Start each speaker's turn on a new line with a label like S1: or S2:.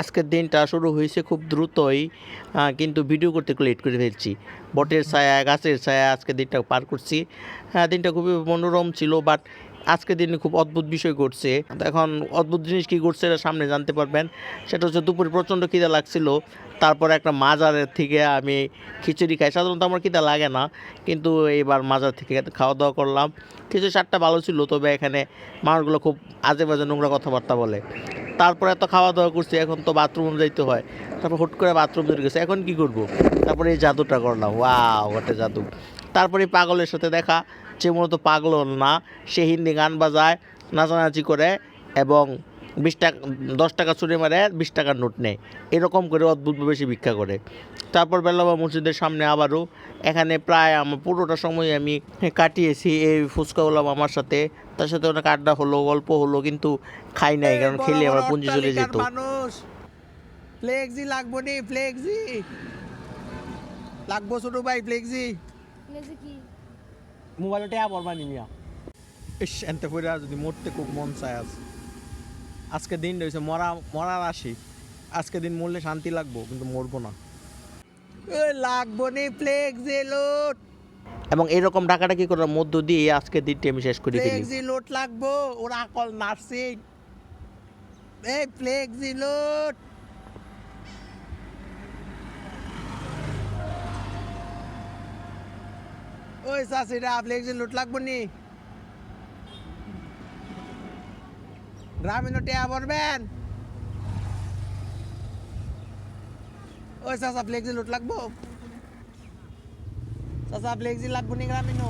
S1: আজকের দিনটা শুরু হয়েছে খুব দ্রুতই কিন্তু ভিডিও করতে একটু লেট করে ফেলছি। বটের ছায়া গাছের ছায়া আজকের দিনটা পার করছি। হ্যাঁ দিনটা খুবই মনোরম ছিল বাট আজকের দিনে খুব অদ্ভুত বিষয় ঘটছে। এখন অদ্ভুত জিনিস কী ঘটছে এটা সামনে জানতে পারবেন। সেটা হচ্ছে দুপুরে প্রচণ্ড খিদে লাগছিল। তারপরে একটা মাজারের থেকে আমি খিচুড়ি খাই। সাধারণত আমার খিদে লাগে না কিন্তু এবার মাজার থেকে খাওয়া দাওয়া করলাম। কিছু সারটা ভালো ছিল তবে এখানে মানুষগুলো খুব আজে বাজে নোংরা কথাবার্তা বলে। তারপরে এত খাওয়া দাওয়া করছি, এখন তো বাথরুম যাইতে হয়। তারপর হুট করে বাথরুম ধরে গেছে এখন কি করব? তারপরে এই জাদুটা করলাম ওয়া ওটা জাদু। তারপরে পাগলের সাথে দেখা, যে মূলত পাগল না, সে হিন্দি গান বাজায়, নাচানাচি করে, এবং বিশ টাকা দশ টাকা চুরি মারে বিশ টাকার নোট নেয়। এরকম করে অদ্ভুতভাবে সে ভিক্ষা করে। তারপর বেলাবা মসজিদের সামনে আবারও এখানে প্রায় আমার পুরোটা সময় আমি কাটিয়েছি এই ফুচকাওয়ালা আমার সাথে। তার সাথে অনেক আড্ডা হলো গল্প হলো কিন্তু খাই নাই কারণ খেলে আমার পুঞ্জি চলে যেত।
S2: ফ্লেক্সি লাগবো নি ফ্লেক্সি। লাগবো ছোট ভাই ফ্লেক্সি।
S3: লেজি কি?
S2: মোবাইলে ট্যাব অরবা ইস এনতে কইরা যদি মরতে খুব মন চায় আজ। আজকে দিন রয়েছে মরা মরার আসি আজকে দিন মরলে শান্তি লাগবো কিন্তু মরবো না। লাগবো নি ফ্লেক্সি লোট
S1: এবং এরকম ডাকাডাকি করার মধ্য দিয়ে আজকের দিনটি আমি শেষ করে ফেলি।
S2: ফ্লেক্সি লোট লাগবো ওরা কল নার্সিং এই ফ্লেক্সি লোট ওই চাষিরা ফ্লেক্সি লোট লাগবো নি। গ্রামীণ টেয়া বনবেন ওই চাচা ফ্লেক্সি লুট লাগবো। চাচা ফ্লেক্সি লাগবো নি গ্রামীণ